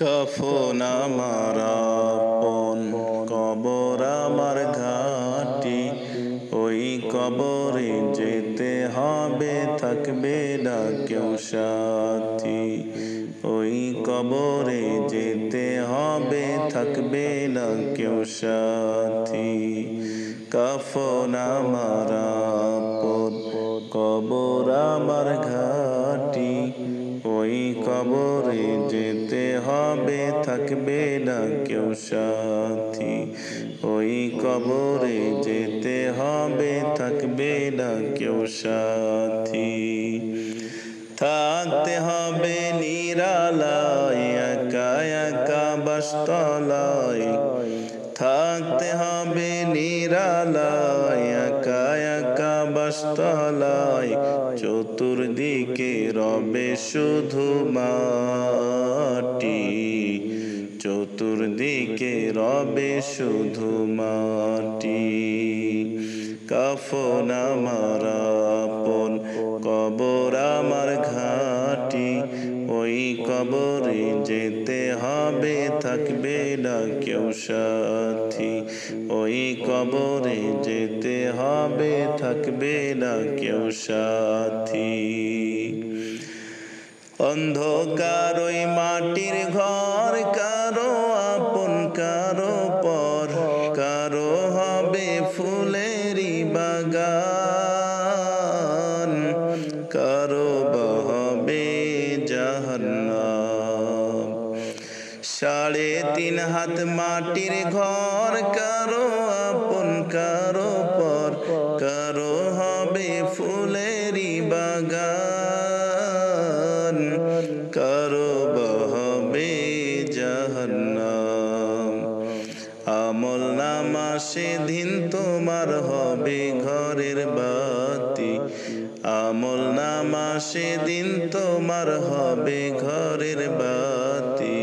কফন আমার আপন, কবর আমার ঘাটি। ওই কবরে যেতে হবে, থাকবে না কেউ সাথী। ওই কবরে যেতে হবে, থাকবে না কেউ সাথী। কফন আমার আপন, কবর আমার ঘাটি। ওই কবরে যেতে হবে থাকবে না কেউ সাথী। ওই কবরে যেতে হবে, থাকবে না কেউ সাথী। থাকতে হবে নিরালায়, একা একা বাস্তলায় একা চতুর্দিকে রবে শুধু মাটি। চতুর্দিকে রবে শুধু মাটি। কাফন আমার আপন, কবর আমার ঘাটি। ওই কবরে যেতে হবে, থাকবে না কেউ সাথী, ওই কবরে যেতে হবে, থাকবে না কেউ সাথী। অন্ধকার ওই মাটির ঘর, কারও আপন, কারও পর, কারও হবে ফুলেরই বাগান। সাড়ে তিন হাত মাটির ঘর, কারও আপন, কারও পর, কারও হবে ফুলেরই বাগান, কারও হবে জাহান্নাম। আমল নামা সেদিন তোমার হবে ঘরের বাতি। আমল নামা সেদিন তোমার হবে ঘরের বাতি।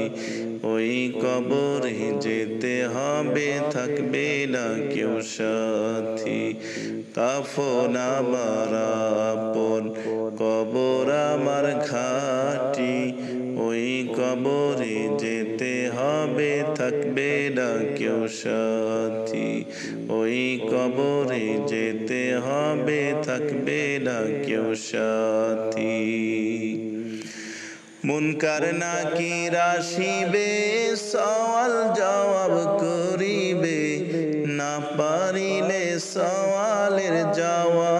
ওই কবরে যেতে হবে, থাকবে না কেউ সাথী। কাফন আমার আপন, কবর আমার ঘাটি। ওই কবরে যেতে হবে, থাকবে না কেউ সাথী। ওই কবরে যেতে হবে, থাকবে না কেউ সাথী। মুনকার নাকি রাশিবে, সওয়াল জবাব করিবে। না পারিলে সওয়ালের জবাব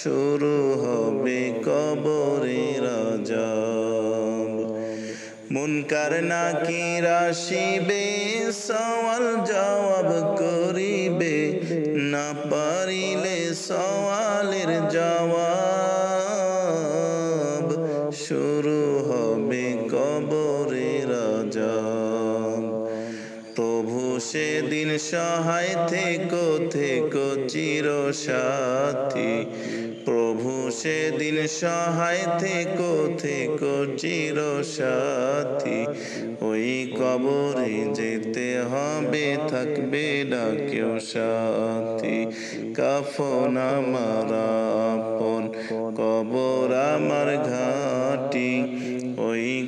শুরু হবে কবরে রাজাব। মুনকার নাকি রাশিবে, সওয়াল জবাব করিবে। না পারিলে সওয়ালের জবাব প্রভু সেদিন সহায় থেকো থেকো চির সাথী প্রভু সেদিন সহায় থেকো থেকো চির সাথী ওই কবরে যেতে হবে, থাকবে না কেউ সাথী। কাফন আমার আপন, কবর আমার ঘাটি।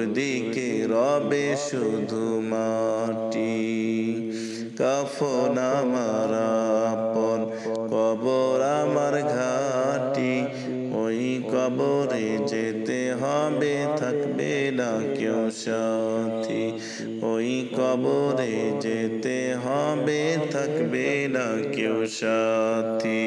চতুর্দিকে রবে শুধু মাটি, কাফন আমার আপন, কবর আমার ঘাটি। ওই কবরে যেতে হবে, থাকবে না কেউ সাথী। ওই কবরে যেতে হবে, থাকবে না কেউ সাথী।